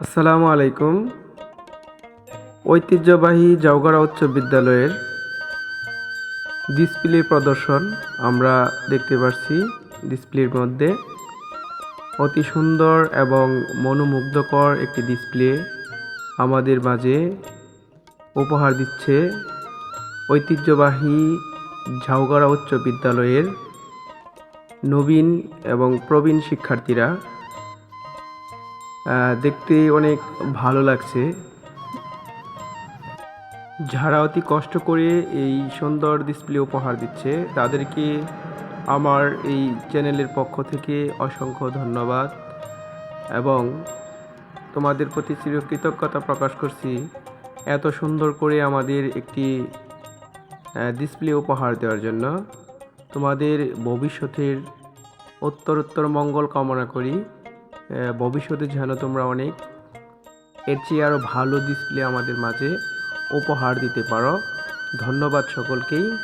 আসসালামু আলাইকুম। ঐতিহ্যবাহী জাউগাড়া উচ্চ বিদ্যালয়ের ডিসপ্লে প্রদর্শন আমরা দেখতে পাচ্ছি ডিসপ্লের মধ্যে। অতি সুন্দর এবং মনোমুগ্ধকর একটি ডিসপ্লে আমাদের মাঝে উপহার দিচ্ছে ঐতিহ্যবাহী ঝাউগাড়া উচ্চ বিদ্যালয়ের নবীন এবং প্রবীণ শিক্ষার্থীরা। দেখতে অনেক ভালো লাগছে। যারা অতি কষ্ট করে এই সুন্দর ডিসপ্লে উপহার দিচ্ছে, তাদেরকে আমার এই চ্যানেলের পক্ষ থেকে অসংখ্য ধন্যবাদ। এবং তোমাদের প্রতি চিরকৃতজ্ঞতা প্রকাশ করছি, এত সুন্দর করে আমাদের একটি ডিসপ্লে উপহার দেওয়ার জন্য। তোমাদের ভবিষ্যতের উত্তরোত্তর মঙ্গল কামনা করি। ভবিষ্যতে যেন তোমরা অনেক এর চেয়ে আরও ভালো ডিসপ্লে আমাদের মাঝে উপহার দিতে পারো। ধন্যবাদ সকলকেই।